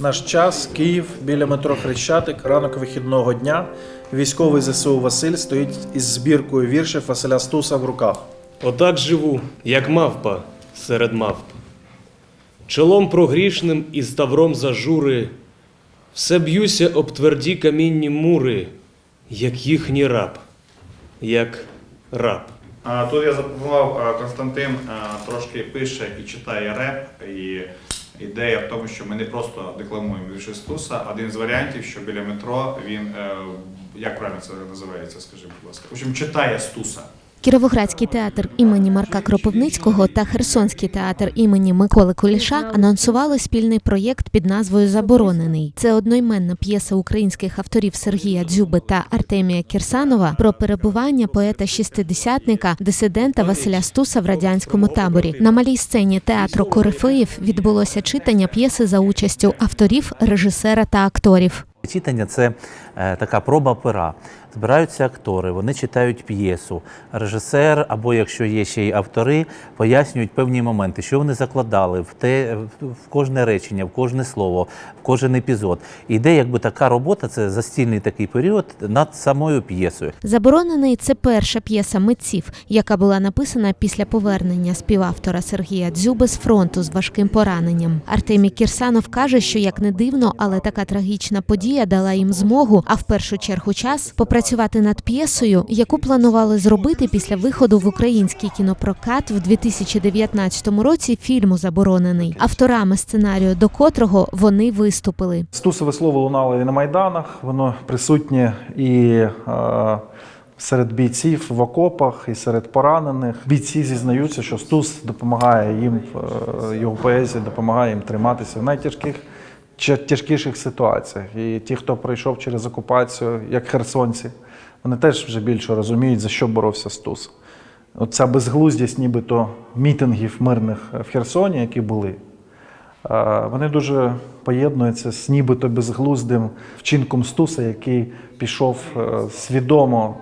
Наш час, Київ, біля метро Хрещатик, ранок вихідного дня. Військовий ЗСУ Василь стоїть із збіркою віршів Василя Стуса в руках. Отак живу, як мавпа серед мавп. Чолом прогрішним і ставром зажури, все б'юся об тверді камінні мури, як їхній раб, як раб. А, Тут я запропонував Константин а, трошки пише і читає реп. І ідея в тому, що ми не просто декламуємо вірші Стуса. Один з варіантів, що біля метро він е, як правильно це називається, скажи, будь ласка. В общем, читає Стуса. Кіровоградський театр імені Марка Кропивницького та Херсонський театр імені Миколи Куліша анонсували спільний проєкт під назвою Заборонений. Це одноіменна п'єса українських авторів Сергія Дзюби та Артемія Кірсанова про перебування поета шістидесятника дисидента Василя Стуса в радянському таборі. На малій сцені театру Корифеїв відбулося читання п'єси за участю авторів, режисера та акторів. Читання це е, така проба пера. Збираються актори, вони читають п'єсу. Режисер, або якщо є ще й автори, пояснюють певні моменти, що вони закладали в те в кожне речення, в кожне слово, в кожен епізод. І йде якби така робота, це застільний такий період над самою п'єсою. Заборонений це перша п'єса митців, яка була написана після повернення співавтора Сергія Дзюби з фронту з важким пораненням. Артемій Кірсанов каже, що як не дивно, але така трагічна подія дала їм змогу, а в першу чергу час попрацювати над п'єсою, яку планували зробити після виходу в український кінопрокат в 2019 році фільму Заборонений, авторами сценарію до котрого вони виступили. Стусове слово лунало і на майданах, воно присутнє і е, серед бійців в окопах, і серед поранених. Бійці зізнаються, що Стус допомагає їм, е, його поезія допомагає їм триматися в найтяжких тяжкіших ситуаціях. І ті, хто пройшов через окупацію, як херсонці, вони теж вже більше розуміють, за що боровся Стус. Оця безглуздість, нібито мітингів мирних в Херсоні, які були, Е, Вони дуже поєднуються з нібито безглуздим вчинком Стуса, який пішов е, свідомо,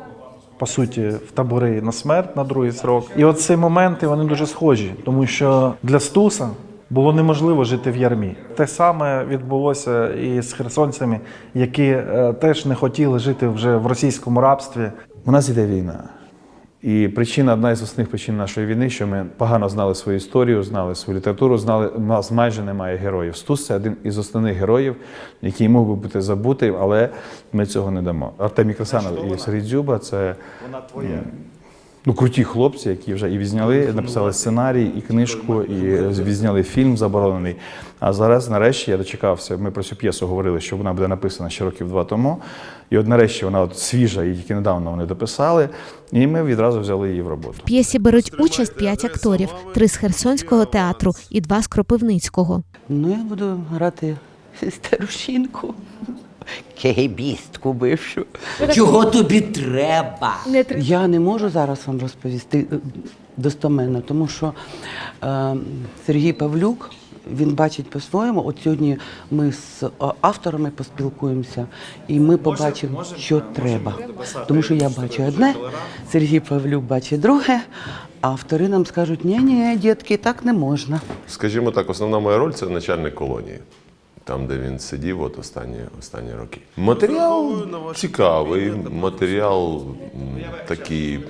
по суті, в табори на смерть на другий срок. І от ці моменти вони дуже схожі, тому що для Стуса було неможливо жити в ярмі. Те саме відбулося і з херсонцями, які е, теж не хотіли жити вже в російському рабстві. У нас іде війна. І причина, одна із основних причин нашої війни, що ми погано знали свою історію, знали свою літературу, знали, у нас майже немає героїв. Стус це один із основних героїв, який мог би бути забутий, але ми цього не дамо. Артемій Красанов і Сергій Дзюба це ну, круті хлопці, які вже і відзняли, написали сценарій, і книжку, і відзняли фільм заборонений. А зараз, нарешті, я дочекався. Ми про цю п'єсу говорили, що вона буде написана ще років два тому. І от нарешті вона от свіжа, і тільки недавно вони дописали. І ми відразу взяли її в роботу. В п'єсі беруть участь п'ять акторів: три з Херсонського театру і два з Кропивницького. Ну, я буду грати старушинку. Кегебістку бившу. Чого тобі треба? Я не можу зараз вам розповісти е, достоменно, тому що е, Сергій Павлюк. Він бачить по-своєму. От сьогодні ми з е, авторами поспілкуємося, і ми побачимо, що треба. Тому що я бачу одне, Сергій Павлюк бачить друге, а автори нам скажуть, ні, ні, дітки, так не можна. Скажімо так, основна моя роль це начальник колонії, там, де він сидів от останні, останні роки. Матеріал цікавий, матеріал такий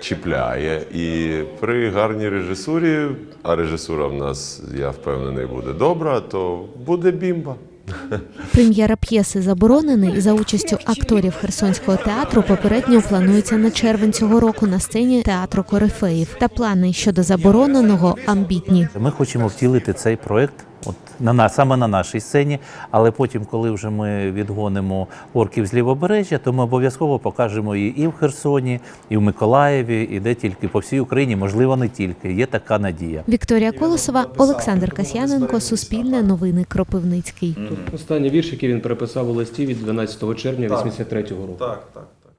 чіпляє. І при гарній режисурі, а режисура в нас, я впевнений, буде добра, то буде бімба. Прем'єра п'єси заборонений за участю акторів Херсонського театру попередньо планується на червень цього року на сцені театру Корифеїв. Та плани щодо забороненого амбітні. Ми хочемо втілити цей проект. От на нас саме на нашій сцені, але потім, коли вже ми відгонимо орків з лівобережжя, то ми обов'язково покажемо її і в Херсоні, і в Миколаєві, і де тільки по всій Україні, можливо, не тільки. Є така надія. Вікторія Колосова, Олександр Касьяненко, Суспільне новини Кропивницький. Останній вірш, який він переписав у листі від 12 червня 83-го року. Так, так.